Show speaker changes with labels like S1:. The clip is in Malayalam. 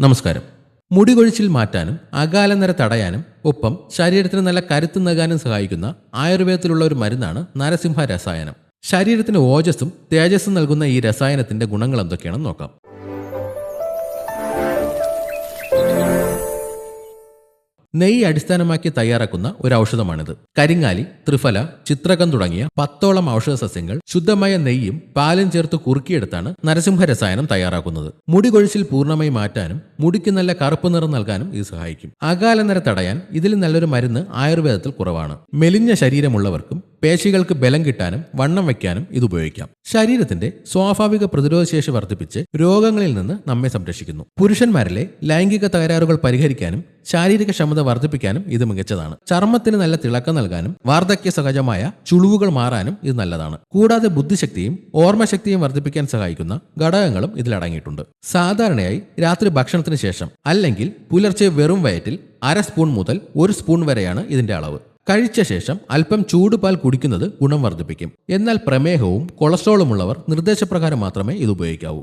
S1: നമസ്കാരം. മുടി കൊഴിച്ചിൽ മാറ്റാനും അകാലനര തടയാനും ഒപ്പം ശരീരത്തിന് നല്ല കരുത്ത് നൽകാനും സഹായിക്കുന്ന ആയുർവേദത്തിലുള്ള ഒരു മരുന്നാണ് നരസിംഹ രസായനം. ശരീരത്തിന് ഓജസ്സും തേജസ്സും നൽകുന്ന ഈ രസായനത്തിന്റെ ഗുണങ്ങൾ എന്തൊക്കെയാണെന്ന് നോക്കാം. നെയ്യ് അടിസ്ഥാനമാക്കി തയ്യാറാക്കുന്ന ഒരു ഔഷധമാണിത്. കരിങ്ങാലി ത്രിഫല ചിത്രകം തുടങ്ങിയ പത്തോളം ഔഷധ സസ്യങ്ങൾ ശുദ്ധമായ നെയ്യും പാലും ചേർത്ത് കുറുക്കിയെടുത്താണ് നരസിംഹ രസായനം തയ്യാറാക്കുന്നത്. മുടി കൊഴിച്ചിൽ പൂർണമായി മാറ്റാനും മുടിക്ക് നല്ല കറുപ്പ് നിറം നൽകാനും ഇത് സഹായിക്കും. അകാലനര തടയാൻ ഇതിൽ നല്ലൊരു മരുന്ന് ആയുർവേദത്തിൽ കുറവാണ്. മെലിഞ്ഞ ശരീരമുള്ളവർക്കും പേശികൾക്ക് ബലം കിട്ടാനും വണ്ണം വയ്ക്കാനും ഇത് ഉപയോഗിക്കാം. ശരീരത്തിന്റെ സ്വാഭാവിക പ്രതിരോധശേഷി വർദ്ധിപ്പിച്ച് രോഗങ്ങളിൽ നിന്ന് നമ്മെ സംരക്ഷിക്കുന്നു. പുരുഷന്മാരിലെ ലൈംഗിക തകരാറുകൾ പരിഹരിക്കാനും ശാരീരിക ക്ഷമത വർദ്ധിപ്പിക്കാനും ഇത് മികച്ചതാണ്. ചർമ്മത്തിന് നല്ല തിളക്കം നൽകാനും വാർദ്ധക്യ സഹജമായ ചുളിവുകൾ മാറാനും ഇത് നല്ലതാണ്. കൂടാതെ ബുദ്ധിശക്തിയും ഓർമ്മശക്തിയും വർദ്ധിപ്പിക്കാൻ സഹായിക്കുന്ന ഘടകങ്ങളും ഇതിൽ അടങ്ങിയിട്ടുണ്ട്. സാധാരണയായി രാത്രി ഭക്ഷണത്തിന് ശേഷം അല്ലെങ്കിൽ പുലർച്ചെ വെറും വയറ്റിൽ അര സ്പൂൺ മുതൽ ഒരു സ്പൂൺ വരെയാണ് ഇതിന്റെ അളവ്. കഴിച്ച ശേഷം അല്പം ചൂടുപാൽ കുടിക്കുന്നത് ഗുണം വർദ്ധിപ്പിക്കും. എന്നാൽ പ്രമേഹവും കൊളസ്ട്രോളും ഉള്ളവർ നിർദ്ദേശപ്രകാരം മാത്രമേ ഇത് ഉപയോഗിക്കാവൂ.